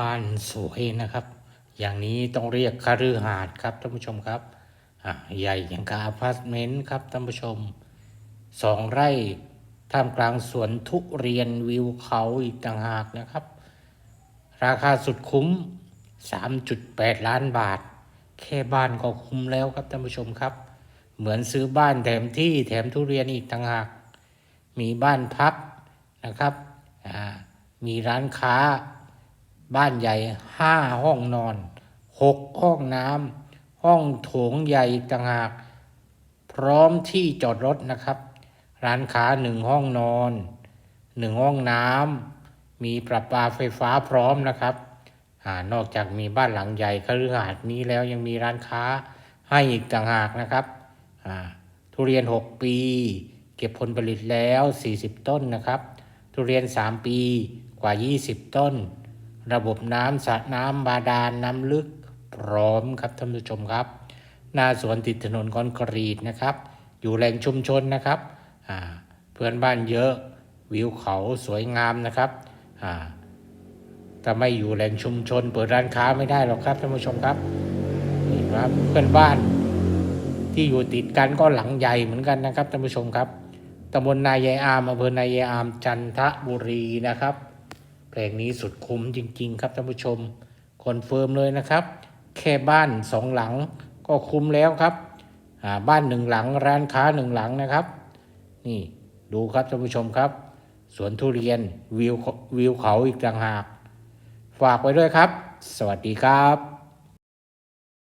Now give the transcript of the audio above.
บ้านสวยนะครับ อย่างนี้ต้องเรียกคฤหาสน์ครับท่านผู้ชมครับใหญ่อย่างกับอพาร์ตเมนต์ครับท่านผู้ชมสองไร่ท่ามกลางสวนทุเรียนวิวเขาอีกต่างหากนะครับ ราคาสุดคุ้ม 3.8 ล้านบาท แค่บ้านก็คุ้มแล้วครับท่านผู้ชมครับ เหมือนซื้อบ้านแถมที่แถมทุเรียนอีกต่างหาก มีบ้านพักนะครับอ่ามีร้านค้า บ้านใหญ่ห้าห้องนอนหกห้องน้ำห้องโถงใหญ่ต่างหาก พร้อมที่จอดรถนะครับ ร้านค้าหนึ่งห้องนอนหนึ่งห้องน้ำมีประปาไฟฟ้าพร้อมนะครับอนอกจากมีบ้านหลังใหญ่คฤหาสน์นี้แล้วยังมีร้านค้าให้อีกต่างหากนะครับทุเรียน 6 ปี เก็บผลผลิตแล้ว 40 ต้นนะครับ ทุเรียน 3 ปีกว่า 20 ต้น ระบบน้ำสระน้ำบาดาลน้ำลึกพร้อมครับท่านผู้ชมครับ หน้าสวนติดถนนคอนกรีตนะครับ อยู่แหล่งชุมชนนะครับเพื่อนบ้านเยอะวิวเขาสวยงามนะครับอ่าถ้าไม่อยู่แหล่งชุมชน เปิดร้านค้าไม่ได้หรอกครับท่านผู้ชมครับนี่ครับเพื่อนบ้านที่อยู่ติดกันก็หลังใหญ่เหมือนกันนะครับท่านผู้ชมครับตำบลนายายอามอำเภอนายายอามจันทบุรีนะครับ ลงนี้สุดคุ้มจริง ๆ ครับท่านผู้ชมคอนเฟิร์มเลยนะครับ แค่บ้านสองหลังก็คุ้มแล้วครับบ้านหนึ่งหลังร้านค้าหนึ่งหลังนะครับ นี่ดูครับท่านผู้ชมครับ สวนทุเรียนวิววิวเขาอีกต่างหาก ฝากไว้ด้วยครับ สวัสดีครับ